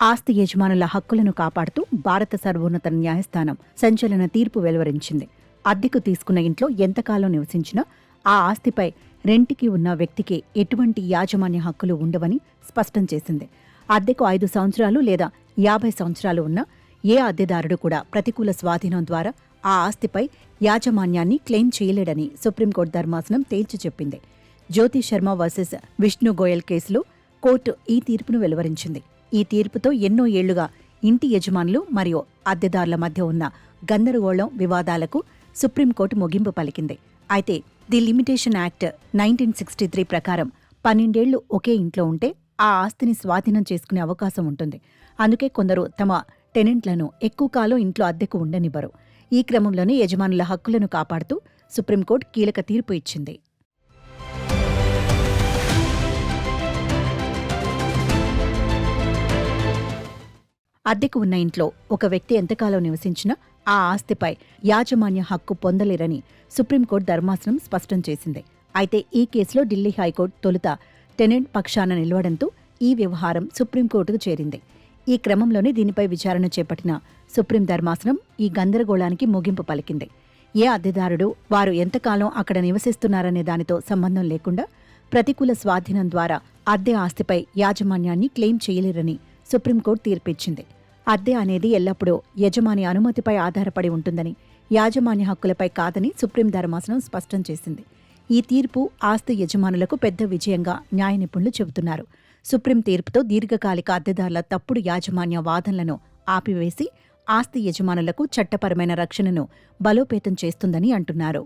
ఆస్తి యజమానుల హక్కులను కాపాడుతూ భారత సర్వోన్నత న్యాయస్థానం సంచలన తీర్పు వెలువరించింది. అద్దెకు తీసుకున్న ఇంట్లో ఎంతకాలం నివసించినా ఆ ఆస్తిపై రెంటికి ఉన్న వ్యక్తికి ఎటువంటి యాజమాన్య హక్కులు ఉండవని స్పష్టం చేసింది. అద్దెకు ఐదు సంవత్సరాలు లేదా యాభై సంవత్సరాలు ఉన్న ఏ అద్దెదారుడు కూడా ప్రతికూల స్వాధీనం ద్వారా ఆ ఆస్తిపై యాజమాన్యాన్ని క్లెయిమ్ చేయలేడని సుప్రీంకోర్టు ధర్మాసనం తేల్చి చెప్పింది. జ్యోతి శర్మ వర్సెస్ విష్ణు గోయల్ కేసులో కోర్టు ఈ తీర్పును వెలువరించింది. ఈ తీర్పుతో ఎన్నో ఏళ్ళుగా ఇంటి యజమానులు మరియు అద్దెదారుల మధ్య ఉన్న గందరగోళం వివాదాలకు సుప్రీంకోర్టు ముగింపు పలికింది. అయితే the limitation act nineteen sixty three ప్రకారం పన్నెండేళ్ళు ఒకే ఇంట్లో ఉంటే ఆ ఆస్తిని స్వాధీనం చేసుకునే అవకాశం ఉంటుంది. అందుకే కొందరు తమ టెనెంట్లను ఎక్కువ కాలం ఇంట్లో అద్దెకు ఉండనివ్వరు. ఈ క్రమంలోనే యజమానుల హక్కులను కాపాడుతూ సుప్రీంకోర్టు కీలక తీర్పు ఇచ్చింది. అద్దెకు ఉన్న ఇంట్లో ఒక వ్యక్తి ఎంతకాలం నివసించినా ఆ ఆస్తిపై యాజమాన్య హక్కు పొందలేరని సుప్రీంకోర్టు ధర్మాసనం స్పష్టం చేసింది. అయితే ఈ కేసులో ఢిల్లీ హైకోర్టు తొలుత టెనెంట్ పక్షాన నిలవడంతో ఈ వ్యవహారం సుప్రీంకోర్టుకు చేరింది. ఈ క్రమంలోనే దీనిపై విచారణ చేపట్టిన సుప్రీం ధర్మాసనం ఈ గందరగోళానికి ముగింపు పలికింది. ఏ అద్దెదారుడు వారు ఎంతకాలం అక్కడ నివసిస్తున్నారనే దానితో సంబంధం లేకుండా ప్రతికూల స్వాధీనం ద్వారా అద్దె ఆస్తిపై యాజమాన్యాన్ని క్లెయిమ్ చేయలేరని సుప్రీంకోర్టు తీర్పిచ్చింది. అద్దె అనేది ఎల్లప్పుడూ యజమాని అనుమతిపై ఆధారపడి ఉంటుందని యాజమాన్య హక్కులపై కాదని సుప్రీం ధర్మాసనం స్పష్టం చేసింది. ఈ తీర్పు ఆస్తి యజమానులకు పెద్ద విజయంగా న్యాయ నిపుణులు చెబుతున్నారు. సుప్రీం తీర్పుతో దీర్ఘకాలిక అద్దెదారుల తప్పుడు యాజమాన్య వాదనలను ఆపివేసి ఆస్తి యజమానులకు చట్టపరమైన రక్షణను బలోపేతం చేస్తుందని అంటున్నారు.